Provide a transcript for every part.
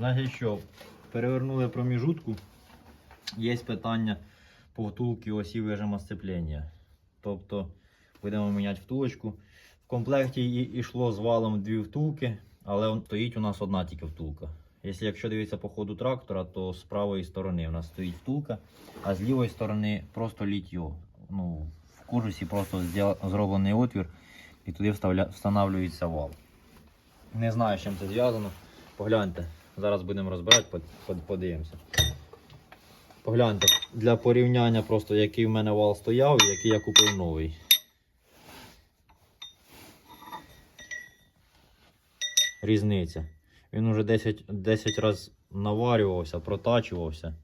Значить що, перевернули проміжутку. Є питання по втулці осі вижима сцеплення. Тобто будемо міняти втулочку. В комплекті йшло з валом дві втулки, але стоїть у нас одна тільки втулка. Якщо дивитися по ходу трактора, то з правої сторони у нас стоїть втулка, а з лівої сторони просто літьо. Ну, в кожусі просто зроблений отвір і туди встановлюється вал. Не знаю, з чим це зв'язано. Погляньте, зараз будемо розбирати, под- под- подивимося. Погляньте, для порівняння просто який в мене вал стояв і який я купив новий. Різниця. Він уже 10, 10 разів наварювався, протачувався.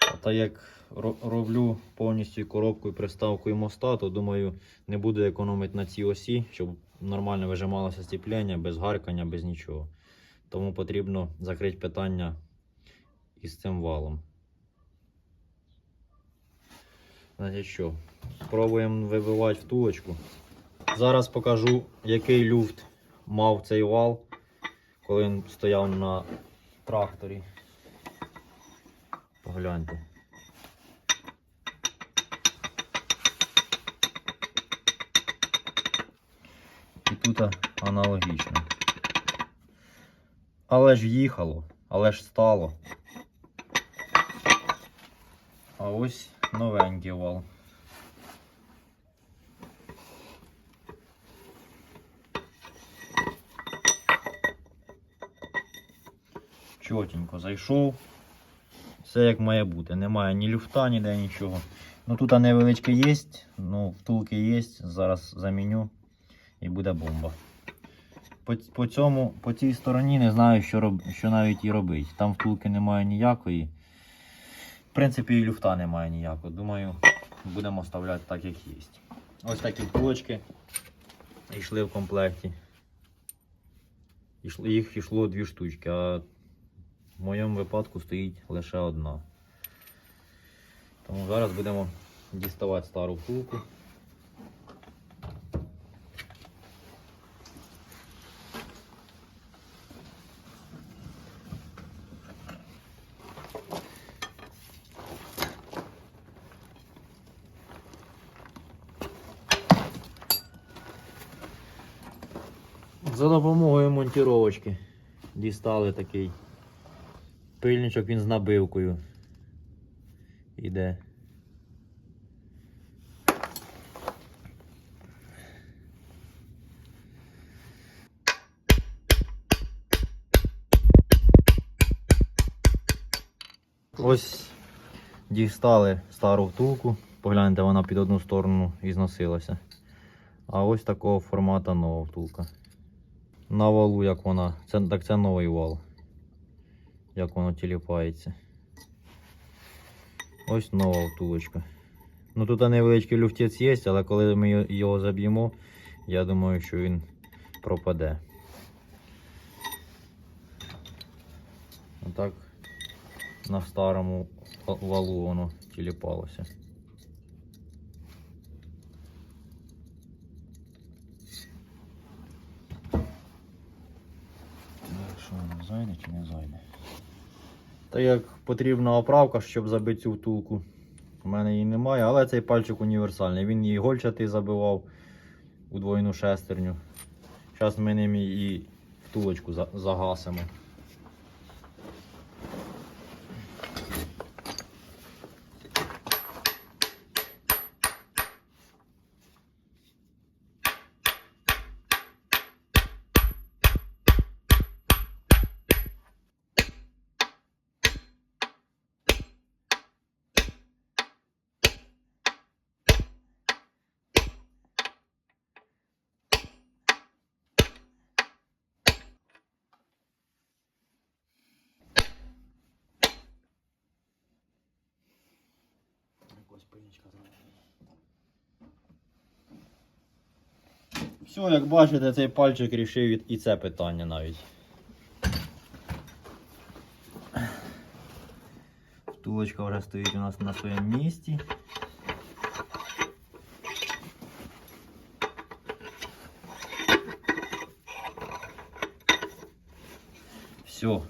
А так як роблю повністю коробку і приставку і моста, то думаю, не буду економити на цій осі, щоб нормально вижималося стіплення, без гаркання, без нічого. Тому потрібно закрити питання із цим валом. Значить що, спробуємо вибивати втулочку. Зараз покажу, який люфт мав цей вал, коли він стояв на тракторі. Погляньте. Тут аналогічно. Але ж їхало, але ж стало. А ось новенький вал. Чотенько зайшов. Все як має бути. Немає ні люфта, ніде нічого. Ну тут невеличке є, ну втулки є. Зараз заміню і буде бомба. По, по цьому, по цій стороні не знаю, що, роб, що навіть і робити. Там втулки немає ніякої. В принципі, і люфта немає ніякого. Думаю, будемо оставляти так, як є. Ось такі втулочки йшли в комплекті. Їх йшло дві штучки, а в моєму випадку стоїть лише одна. Тому зараз будемо діставати стару втулку. За допомогою монтіровочки дістали такий пильничок, він з набивкою. Іде. Ось дістали стару втулку. Погляньте, вона під одну сторону і зносилася. А ось такого формату нова втулка. На валу, як вона. Це, так це новий вал. Як воно тіліпається. Ось нова втулочка. Ну тут невеличкий люфтець є, але коли ми його- заб'ємо, я думаю, що він пропаде. Отак на старому валу воно тіліпалося. Так, що воно зайде чи не зайде? Та як потрібна оправка, щоб забити цю втулку. У мене її немає, але цей пальчик універсальний. Він її гольчатий забивав у двойну шестерню. Зараз ми ним і втулочку за- загасимо. Все, як бачите, цей пальчик рішив і це питання навіть. Втулочка вже стоїть у нас на своєму місці. Все.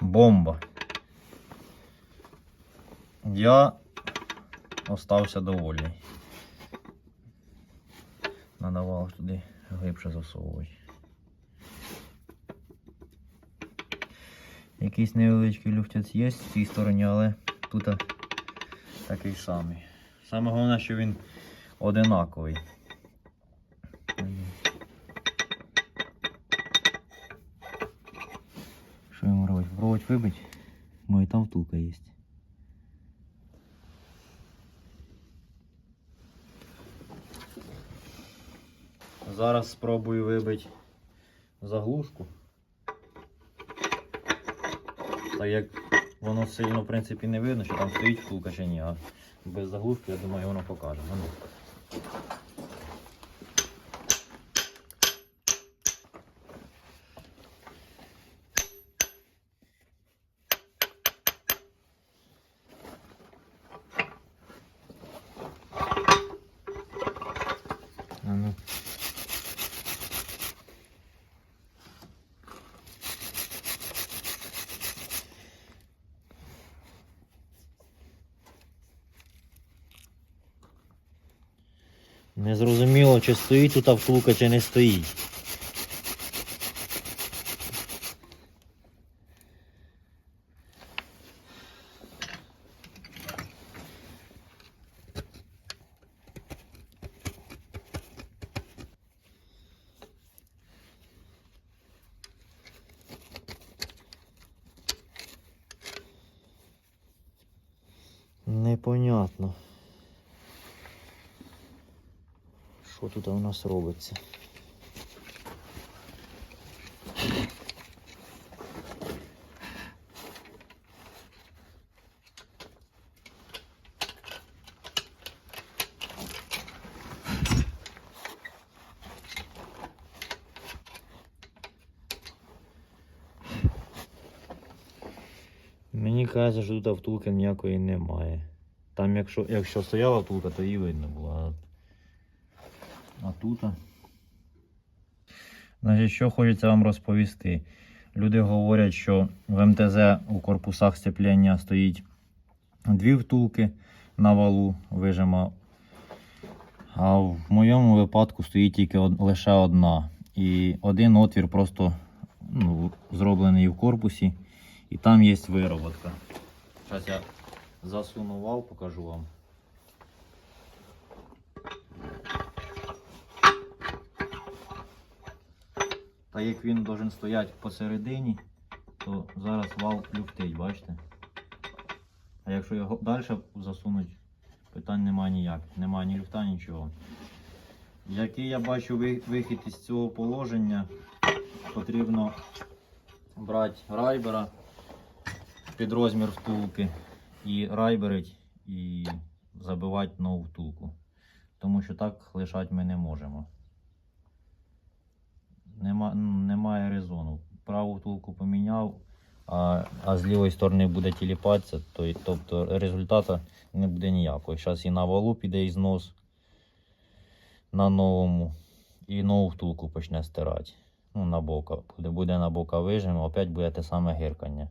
Бомба. Я остався довольний. Надавав туди глибше засовувати. Якийсь невеличкий люфтець є в цій стороні, але тут такий самий. Саме головне, що він одинаковий. Що йому робити? Пробувати вибити? Може там втулка є. Зараз спробую вибити заглушку. Так як воно сильно в принципі не видно, що там стоїть втулка чи ні, а без заглушки, я думаю, воно покаже. Не зрозуміло, чи стоїть тут втулка, чи не стоїть. Непонятно. Що тут у нас робиться? Мені кажеться, що тут втулки ніякої немає. Там, якщо, якщо стояла втулка, то її видно було. Тут. Значить, що хочеться вам розповісти. Люди говорять, що в МТЗ у корпусах сцеплення стоїть дві втулки на валу вижима. А в моєму випадку стоїть тільки од- лише одна. І один отвір просто ну, зроблений в корпусі. І там є вироботка. Зараз я засуну вал, покажу вам. Так як він должен стояти посередині, то зараз вал люфтить, бачите? А якщо його далі засунуть, питань немає ніяких. Немає ні люфта, нічого. Який я бачу вихід із цього положення, потрібно брати райбера під розмір втулки і райберить і забивати нову втулку. Тому що так лишати ми не можемо. Нема, ну, немає резону. Праву втулку поміняв, а, а з лівої сторони буде тіліпатися, то, тобто результату не буде ніякого. Зараз і на валу піде ізнос на новому, і нову втулку почне стирати. Ну, на бока. Буде, буде на бока вижим, опять буде те саме гиркання.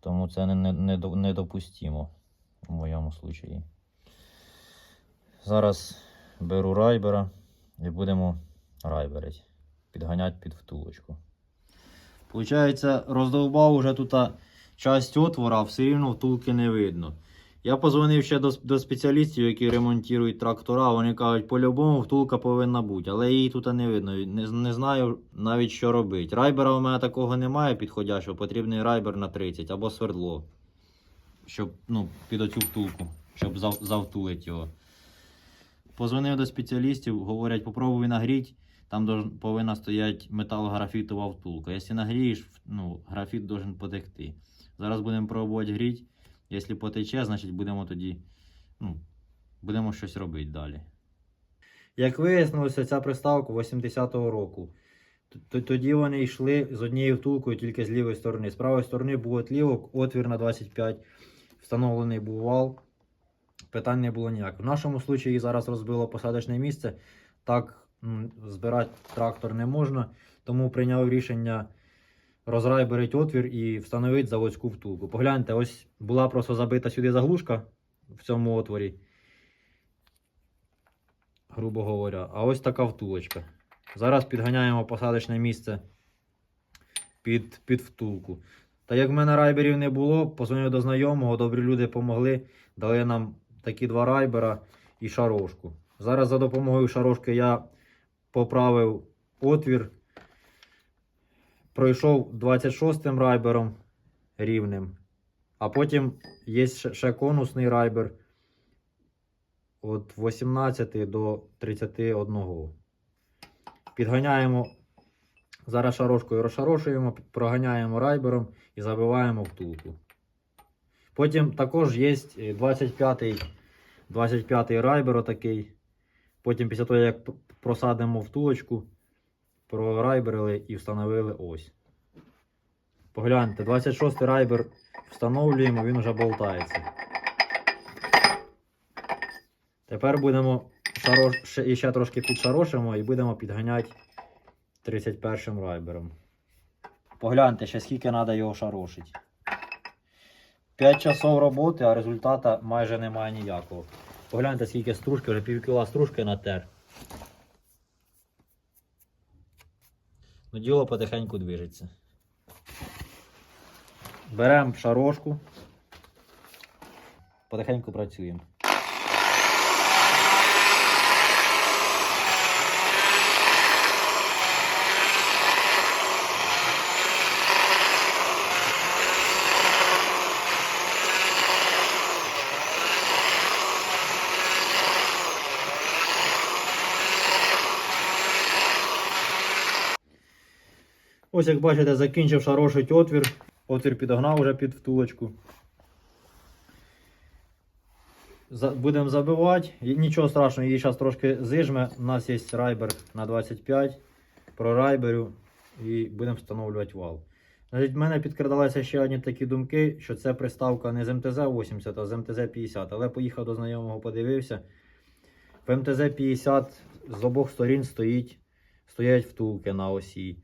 Тому це не, не, не, в моєму случаї. Зараз беру райбера і будемо райберити. Підганяти під втулочку. Получається, роздовбав уже тут часть отвора, все рівно втулки не видно. Я позвонив ще до, до спеціалістів, які ремонтують трактора. Вони кажуть, по-любому втулка повинна бути, але її тут не видно. Не, не знаю навіть що робити. Райбера у мене такого немає підходящого, потрібний райбер на 30 або свердло. Щоб ну, під оцю втулку, щоб зав, завтулити його. Позвонив до спеціалістів, говорять, попробуй нагріть. Там повинна стояти металографітова втулка. Якщо нагрієш, ну, графіт должен потекти. Зараз будемо пробувати гріти. Якщо потече, значить будемо тоді ну, будемо щось робити далі. Як вияснилося, ця приставка 80-го року. Тоді вони йшли з однією втулкою тільки з лівої сторони. З правої сторони був отлівок, отвір на 25, встановлений був вал. Питань не було ніяких. В нашому випадку зараз розбило посадочне місце. Так збирати трактор не можна, тому прийняв рішення розрайберить отвір і встановити заводську втулку. Погляньте, ось була просто забита сюди заглушка в цьому отворі. Грубо говоря. А ось така втулочка. Зараз підганяємо посадочне місце під, під втулку. Та як в мене райберів не було, позвонив до знайомого, добрі люди допомогли, дали нам такі два райбера і шарошку. Зараз за допомогою шарошки я поправив отвір, пройшов 26-м райбером рівним, а потім є ще конусний райбер від 18 до 31. Підганяємо зараз шарошкою розшарошуємо, проганяємо райбером і забиваємо втулку. Потім також є 25-й 25 райбер отакий. Потім після того, як просадимо втулочку, прорайберили і встановили ось. Погляньте, 26 райбер встановлюємо, він вже болтається. Тепер будемо шарош... ще, трошки підшарошимо і будемо підганяти 31 райбером. Погляньте, ще скільки треба його шарошити. 5 часов роботи, а результата майже немає ніякого. Погляньте, скільки стружки, вже пів кіла стружки натер. Ну, діло потихеньку движеться. Беремо шарошку. Потихеньку працюємо. Ось як бачите, закінчив шарошить отвір. Отвір підогнав вже під втулочку. Будемо забивати. Нічого страшного, її зараз трошки зижме. У нас є райбер на 25. Про райберю і будемо встановлювати вал. Значить, в мене підкрадалися ще одні такі думки, що це приставка не з МТЗ-80, а з МТЗ-50. Але поїхав до знайомого, подивився. В МТЗ-50 з обох сторін стоїть, стоять втулки на осі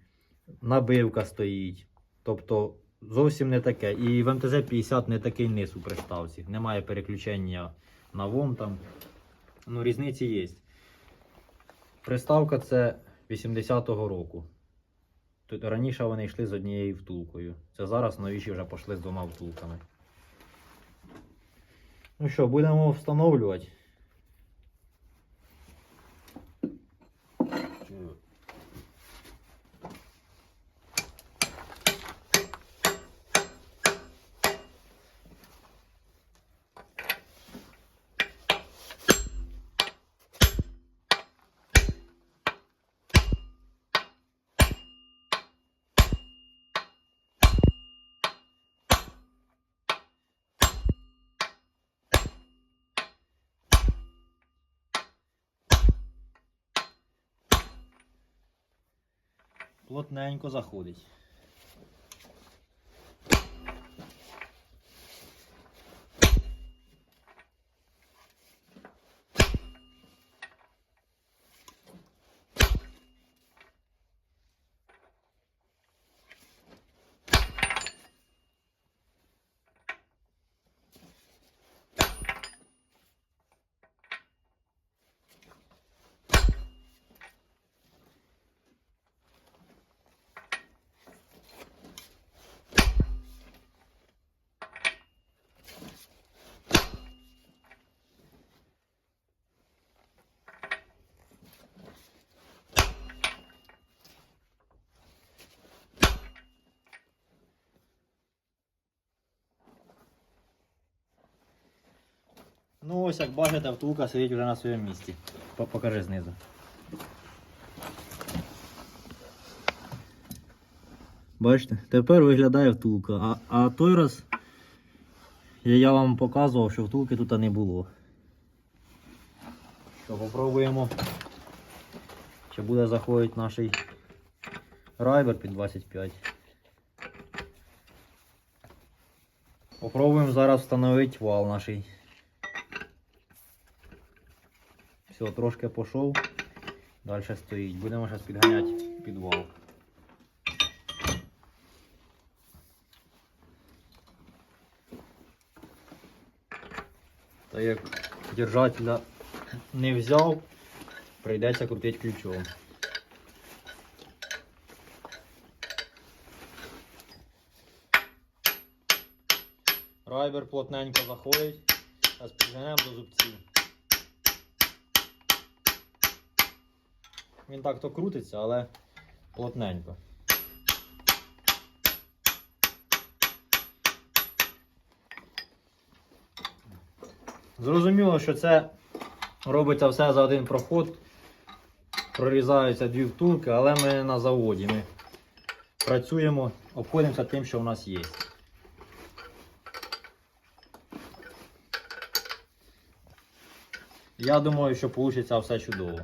набивка стоїть. Тобто зовсім не таке. І в МТЗ-50 не такий низ у приставці. Немає переключення на ВОМ там. Ну, різниці є. Приставка це 80-го року. Тут раніше вони йшли з однією втулкою. Це зараз новіші вже пішли з двома втулками. Ну що, будемо встановлювати. Плотненько заходить. Ну ось як бачите, втулка сидить вже на своєму місці. Покажи знизу. Бачите, тепер виглядає втулка. А, а той раз я, вам показував, що втулки тут не було. Що, попробуємо. Чи буде заходити наш райбер під 25. Попробуємо зараз встановити вал наш. Все, трошки пішов. Далі стоїть. Будемо зараз підганяти підвал. Та як держателя не взяв, прийдеться крутити ключом. Райбер плотненько заходить, зараз підганяємо до зубців. Він так то крутиться, але плотненько. Зрозуміло, що це робиться все за один проход. Прорізаються дві втулки, але ми на заводі. Ми працюємо, обходимося тим, що в нас є. Я думаю, що вийде все чудово.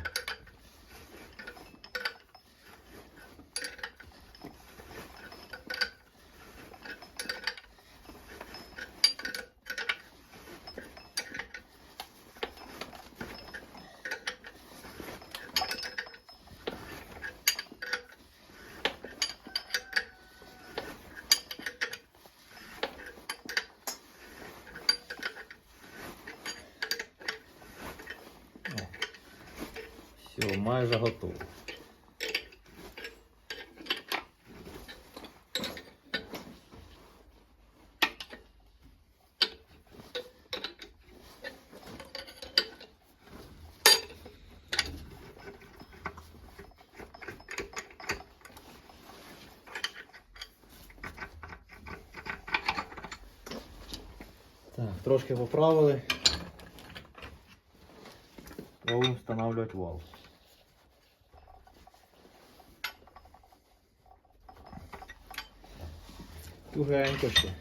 Все, майже готово. Так, трошки поправили. Будемо встановлювати вал. Тугенько ще.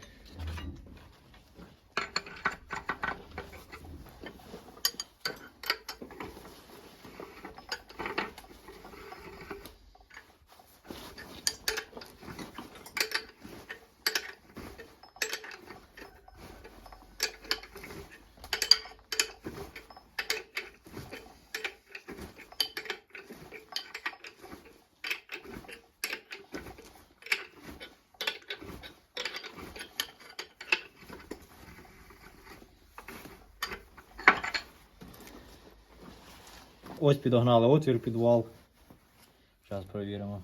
Ось підогнали отвір під вал. Зараз перевіримо.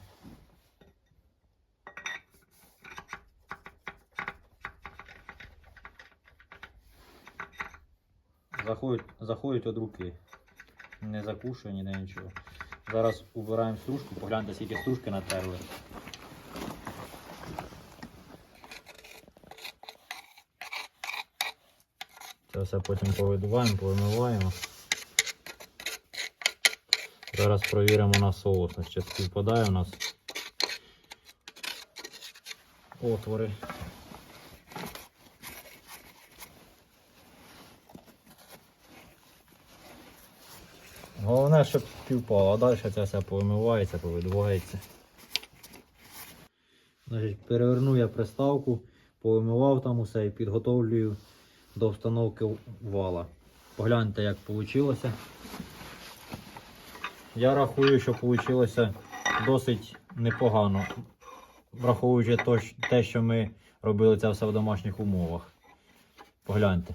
Заходять, заходять від руки. Не закушує ніде нічого. Зараз убираємо стружку, погляньте, скільки стружки натерли. Це все потім повидуваємо, повимиваємо. Зараз провіримо на соус. Чи співпадає у нас отвори. Головне, щоб співпало, а далі це все повимивається, повидувається. Значить, переверну я приставку, повимивав там усе і підготовлюю до встановки вала. Погляньте, як вийшло. Я рахую, що вийшло досить непогано, враховуючи те, що ми робили це все в домашніх умовах. Погляньте.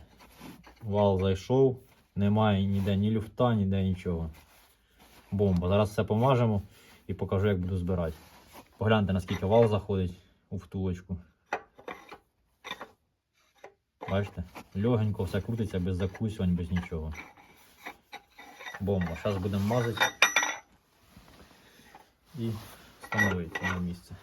Вал зайшов, немає ніде ні люфта, ніде нічого. Бомба. Зараз все помажемо і покажу, як буду збирати. Погляньте, наскільки вал заходить у втулочку. Бачите? Легенько все крутиться без закусювань, без нічого. Бомба. Зараз будемо мазати і встановити на місце.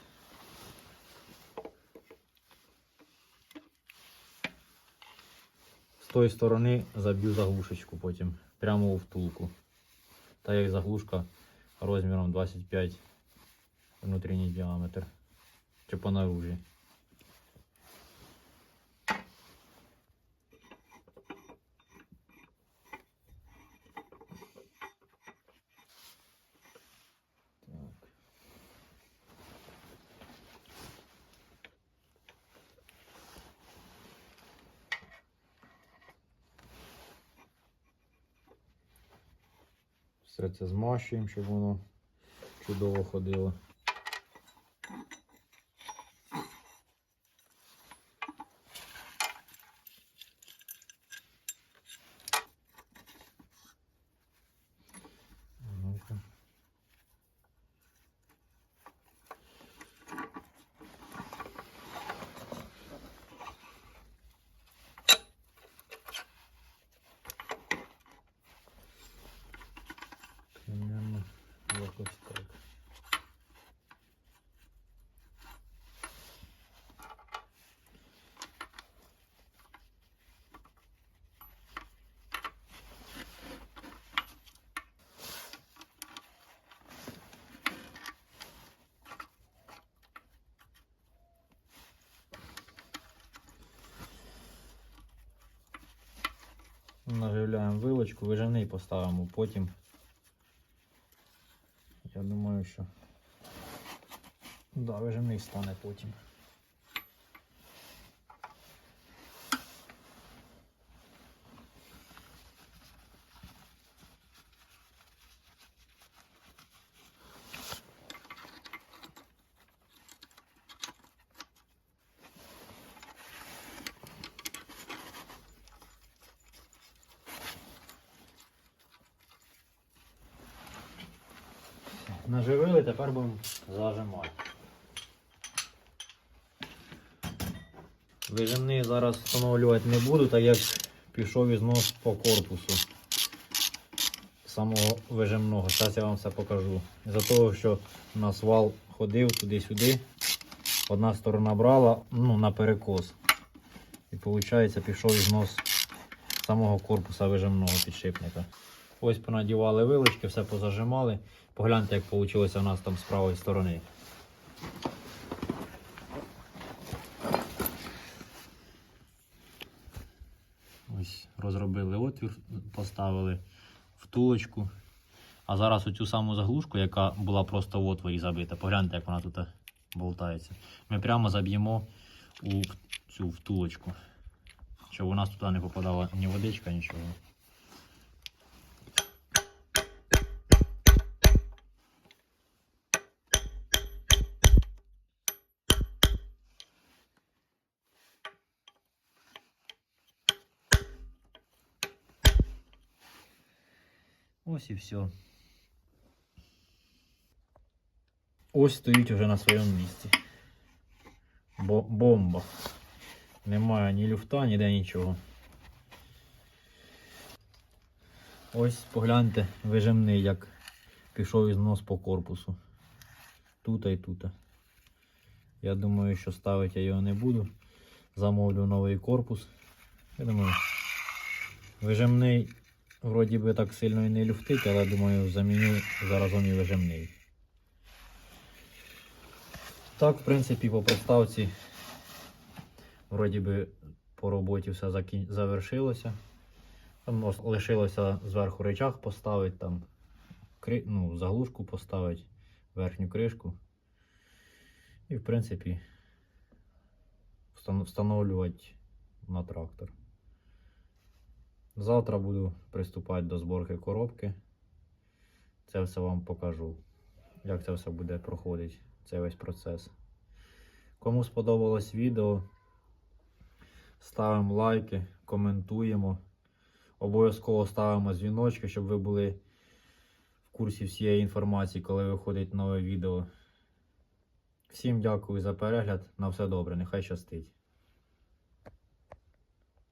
З тої сторони заб'ю заглушечку потім прямо у втулку. Та як заглушка розміром 25 внутрішній діаметр. Чи по наружі. Все це змащуємо, щоб воно чудово ходило. Наживляємо вилочку, виживний поставимо потім. Я думаю, що. Да, виживний стане потім. Наживили, тепер будемо зажимати. Вижимний зараз встановлювати не буду, так як пішов ізнос по корпусу самого вижимного. Зараз я вам все покажу. За того, що у нас вал ходив туди-сюди, одна сторона брала ну, на перекос. І виходить, пішов ізнос самого корпуса вижимного підшипника. Ось понадівали вилочки, все позажимали. Погляньте, як вийшло у нас там з правої сторони. Ось розробили отвір, поставили втулочку. А зараз оцю саму заглушку, яка була просто в отворі забита, погляньте, як вона тут болтається. Ми прямо заб'ємо у цю втулочку, щоб у нас туди не попадала ні водичка, нічого. Ось і все. Ось стоїть уже на своєму місці. Бо бомба. Немає ні люфта, ніде нічого. Ось погляньте, вижимний, як пішов ізнос по корпусу. Тут і тут. Я думаю, що ставити я його не буду. Замовлю новий корпус. Я думаю, вижимний Вроді би так сильно і не люфтить, але думаю, заміню заразом і вижимний. Так, в принципі, по проставці вроді би по роботі все закін... завершилося. Там лишилося зверху речах поставити, там кри... ну, заглушку поставити, верхню кришку. І в принципі встановлювати на трактор. Завтра буду приступати до зборки коробки. Це все вам покажу, як це все буде проходити, цей весь процес. Кому сподобалось відео, ставимо лайки, коментуємо. Обов'язково ставимо дзвіночки, щоб ви були в курсі всієї інформації, коли виходить нове відео. Всім дякую за перегляд. На все добре, нехай щастить.